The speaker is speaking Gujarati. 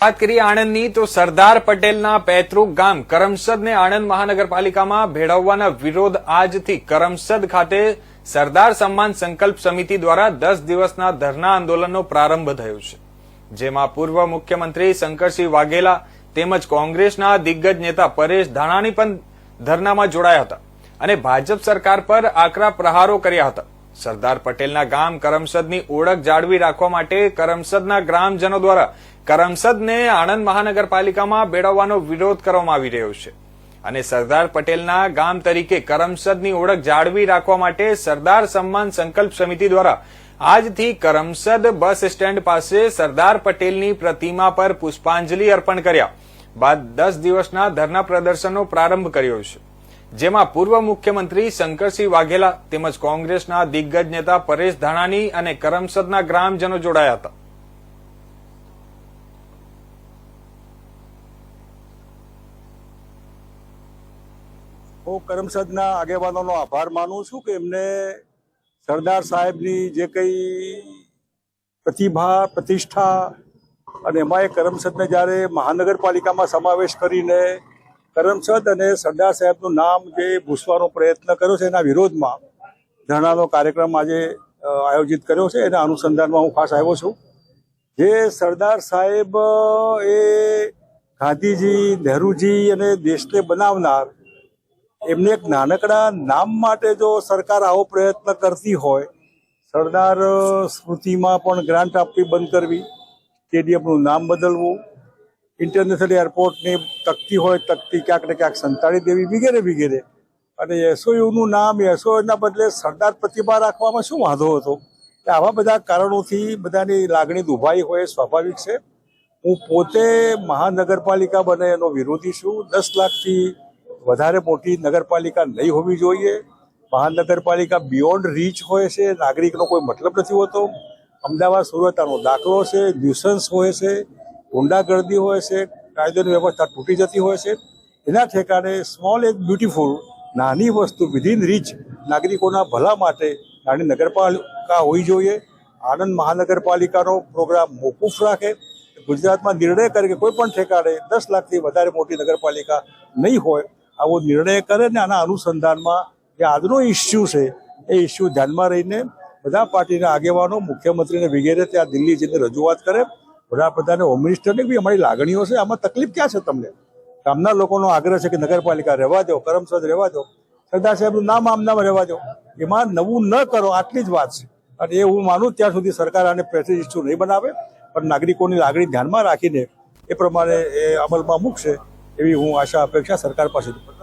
વાત કરીએ આણંદની, તો સરદાર પટેલના પૈતૃક ગામ કરમસદને આણંદ મહાનગરપાલિકામાં ભેળવવાના વિરોધ આજથી કરમસદ ખાતે સરદાર સન્માન સંકલ્પ સમિતિ દ્વારા દસ દિવસના ધરના આંદોલનનો પ્રારંભ થયો છે. જેમાં પૂર્વ મુખ્યમંત્રી શંકરસિંહ વાઘેલા તેમજ કોંગ્રેસના દિગ્ગજ નેતા પરેશ ધાણાની પણ ધરનામાં જોડાયા હતા અને ભાજપ સરકાર પર આકરા પ્રહારો કર્યા હતા. સરદાર પટેલના ગામ કરમસદની ઓળખ જાળવી રાખવા માટે કરમસદના ગ્રામજનો દ્વારા કરમસદને આણંદ મહાનગરપાલિકામાં બેળવવાનો વિરોધ કરવામાં આવી રહ્યો છે. અને સરદાર પટેલના ગામ તરીકે કરમસદની ઓળખ જાળવી રાખવા માટે સરદાર સન્માન સંકલ્પ સમિતિ દ્વારા આજથી કરમસદ બસ સ્ટેન્ડ પાસે સરદાર પટેલની પ્રતિમા પર પુષ્પાંજલિ અર્પણ કર્યા. બાદ દસ દિવસના ધરના પ્રદર્શનનો પ્રારંભ કર્યો છે. જેમાં પૂર્વ મુખ્યમંત્રી શંકરસિંહ વાઘેલા તેમજ કોંગ્રેસના દિગ્ગજ નેતા પરેશ ધાણાની અને કરમસદના ગ્રામજનો જોડાયા હતા. હું કરમસદના આગેવાનોનો આભાર માનું છું કે એમને સરદાર સાહેબની જે કંઈ પ્રતિભા, પ્રતિષ્ઠા અને એમાં એ કરમસદને જ્યારે મહાનગરપાલિકામાં સમાવેશ કરીને કરમસદ અને સરદાર સાહેબનું નામ જે ભૂસવાનો પ્રયત્ન કર્યો છે એના વિરોધમાં ધરણાનો કાર્યક્રમ આજે આયોજિત કર્યો છે. એના અનુસંધાનમાં હું ખાસ આવ્યો છું. જે સરદાર સાહેબ એ ગાંધીજી, નહેરુજી અને દેશને બનાવનાર, એમને એક નાનકડા નામ માટે જો સરકાર આવો પ્રયત્ન કરતી હોય, સરદાર સ્મૃતિમાં પણ ગ્રાન્ટ આપવી બંધ કરવી સ્ટેડિયમનું નામ બદલવું ઇન્ટરનેશનલ એરપોર્ટની તકતી હોય, તકતી ક્યાંક ને ક્યાંક સંતાડી દેવી, વગેરે વગેરે. અને એસઓયુનું નામ એસઓયુના બદલે સરદાર પ્રતિભા રાખવામાં શું વાંધો હતો? કે આવા બધા કારણોથી બધાની લાગણી દુભાઈ હોય, સ્વાભાવિક છે. હું પોતે મહાનગરપાલિકા બને એનો વિરોધી છું. દસ લાખથી વધારે મોટી નગરપાલિકા નહીં હોવી જોઈએ. મહાનગરપાલિકા બિયોન્ડ રીચ હોય છે. નાગરિકનો કોઈ મતલબ નથી હોતો. અમદાવાદ, સુરત આનો દાખલો છે. ન્યુસન્સ હોય છે. ગુંડાગર્દી હોય છે કાયદોની વ્યવસ્થા તૂટી જતી હોય છે. એના ઠેકાણે સ્મોલ એક બ્યુટીફુલ નાની વસ્તુ વિધિન રીચ નાગરિકોના ભલા માટે નાની નગરપાલિકા હોવી જોઈએ. આણંદ મહાનગરપાલિકાનો પ્રોગ્રામ મોકૂફ રાખે. ગુજરાતમાં નિર્ણય કરે કે કોઈ પણ ઠેકાણે દસ લાખથી વધારે મોટી નગરપાલિકા નહીં હોય, આવો નિર્ણય કરે ને આના અનુસંધાનમાં જે આજનો ઇસ્યુ છે, એ ઇસ્યુ ધ્યાનમાં રહીને બધા પાર્ટીના આગેવાનો, મુખ્યમંત્રીને વગેરે ત્યાં દિલ્હી જઈને રજૂઆત કરે. વડાપ્રધાને હોમ મિનિસ્ટરને બી અમારી લાગણીઓ છે, આમાં તકલીફ ક્યાં છે તમને? ગામના લોકોનો આગ્રહ છે કે નગરપાલિકા રહેવા દો, કરમસદ રહેવા દો, સરદાર સાહેબનું નામ આમનામાં રહેવા દો. એમાં નવું ન કરો, આટલી જ વાત છે. અને એ હું માનું ત્યાં સુધી સરકાર આને પ્રેસ્ટીજ ઇસ્યુ નહીં બનાવે, પણ નાગરિકોની લાગણી ધ્યાનમાં રાખીને એ પ્રમાણે એ અમલમાં મૂકશે એવી હું આશા, અપેક્ષા સરકાર પાસેથી.